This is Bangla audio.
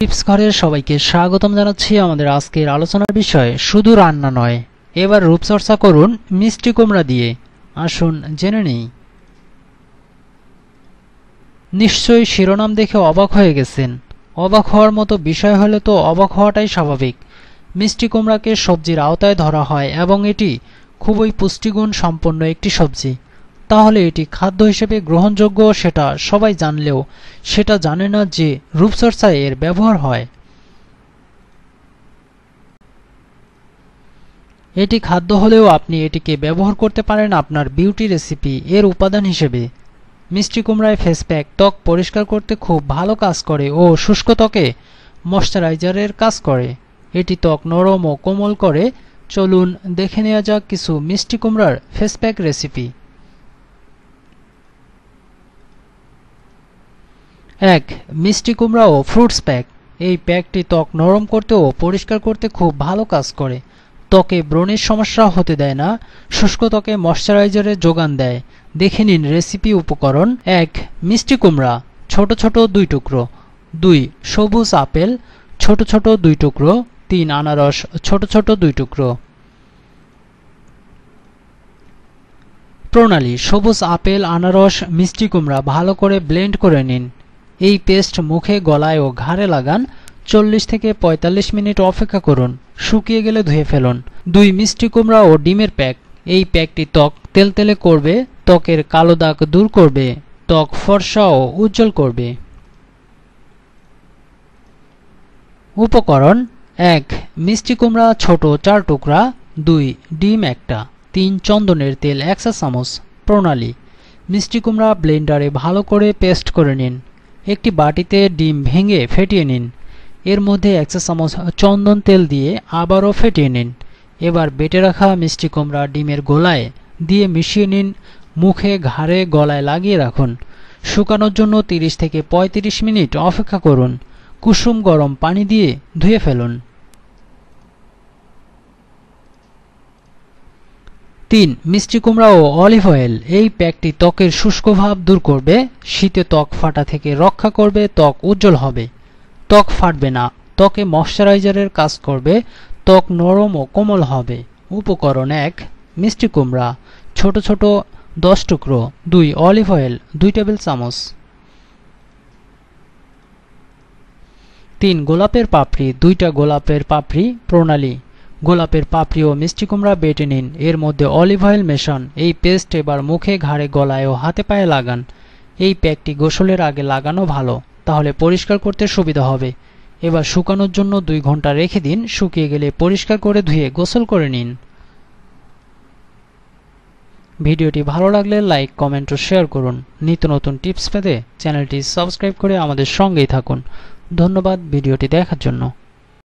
টিপস ঘরের সবাইকে স্বাগতম জানাচ্ছি আমাদের আজকের আলোচনার বিষয়, শুধু রান্না নয়। এবার রূপচর্চা করুন মিষ্টি কুমড়া দিয়ে। আসুন জেনে নেই। নিশ্চয়ই শিরোনাম দেখে অবাক হয়ে গেছেন। অবাক হওয়ার মতো বিষয় হলে তো অবাক হওয়াটাই স্বাভাবিক। মিষ্টি কুমড়াকে সবজির আওতায় ধরা হয় এবং এটি খুবই পুষ্টিগুণ সম্পন্ন একটি সবজি। তাহলে এটি খাদ্য হিসেবে গ্রহণযোগ্য সেটা সবাই জানলেও সেটা জানে না যে রূপচর্চায় এর ব্যবহার হয়। এটি খাদ্য হলেও আপনি এটিকে ব্যবহার করতে পারেন আপনার বিউটি রেসিপি এর উপাদান হিসেবে। মিষ্টি কুমড়ায় ফেস প্যাক, ত্বক পরিষ্কার করতে খুব ভালো কাজ করে ও শুষ্ক ত্বকে ময়শ্চারাইজারের কাজ করে। এটি ত্বক নরম ও কোমল করে। চলুন দেখে নেওয়া যাক কিছু মিষ্টি কুমড়ার ফেস প্যাক রেসিপি। এক, মিষ্টি কুমড়া ও ফ্রুটস প্যাক এই প্যাকটি ত্বক নরম করতে ও পরিষ্কার করতে খুব ভালো কাজ করে। ত্বকে ব্রণের সমস্যা হতে দেয় না, শুষ্ক ত্বকে ময়শ্চারাইজারের যোগান দেয়। দেখে নিন রেসিপি উপকরণ। এক, মিষ্টি কুমড়া, ছোট ছোট দুই টুকরো। দুই, সবুজ আপেল, ছোট ছোট দুই টুকরো। তিন, আনারস, ছোট ছোট দুই টুকরো। প্রণালী, সবুজ আপেল, আনারস, মিষ্টি কুমড়া ভালো করে ব্লেন্ড করে নিন। এই পেস্ট মুখে, গলায় ও ঘাড়ে লাগান। চল্লিশ থেকে ৪৫ মিনিট অপেক্ষা করুন। শুকিয়ে গেলে ধুয়ে ফেলুন। দুই মিষ্টি কুমড়া ও ডিমের প্যাক। এই প্যাকটি ত্বক তেলতেলে করবে, ত্বকের কালো দাগ দূর করবে, ত্বক ফর্সা ও উজ্জ্বল করবে। উপকরণ, এক, মিষ্টি কুমড়া, ছোট চার টুকরা, দুই, ডিম একটা, তিন, চন্দনের তেল এক চামচ প্রণালী। মিষ্টি কুমড়া ব্লেন্ডারে ভালো করে পেস্ট করে নিন। একটি বাটিতে ডিম ভেঙে ফেটিয়ে নিন। এর মধ্যে এক চা চামচ চন্দন তেল দিয়ে আবারও ফেটিয়ে নিন। এবার বেটে রাখা মিষ্টি কুমড়া ডিমের গোলায় দিয়ে মিশিয়ে নিন। মুখে ঘাড়ে গলায় লাগিয়ে রাখুন। শুকানোর জন্য 30 থেকে ৩৫ মিনিট অপেক্ষা করুন। কুসুম গরম পানি দিয়ে ধুয়ে ফেলুন। তিন, মিষ্টি কুমড়া ও অলিভ অয়েল। এই প্যাকটি ত্বকের শুষ্ক ভাব দূর করবে, শীতে ত্বক ফাটা থেকে রক্ষা করবে, ত্বক উজ্জ্বল হবে। ত্বক ফাটবে না, ত্বকে ময়শ্চারাইজারের কাজ করবে, ত্বক নরম ও কোমল হবে। উপকরণ এক, মিষ্টি কুমড়া। ছোট ছোট দশ টুকরো, দুই অলিভ অয়েল, দুই টেবিল চামচ। তিন, গোলাপের পাপড়ি, দুইটা গোলাপের পাপড়ি, প্রণালী। গোলাপের পাপড়ি ও মিষ্টি কুমড়া বেটে নিন। এর মধ্যে অলিভ অয়েল মেশান। এই পেস্ট এবার মুখে, ঘাড়ে, গলায় ও হাতে পায়ে লাগান। এই প্যাকটি গোসলের আগে লাগানো ভালো, তাহলে পরিষ্কার করতে সুবিধা হবে। এবার শুকানোর জন্য দুই ঘণ্টা রেখে দিন। শুকিয়ে গেলে পরিষ্কার করে ধুয়ে গোসল করে নিন। ভিডিওটি ভালো লাগলে লাইক, কমেন্ট ও শেয়ার করুন। নিত্য নতুন টিপস পেতে চ্যানেলটি সাবস্ক্রাইব করে আমাদের সঙ্গেই থাকুন। ধন্যবাদ ভিডিওটি দেখার জন্য।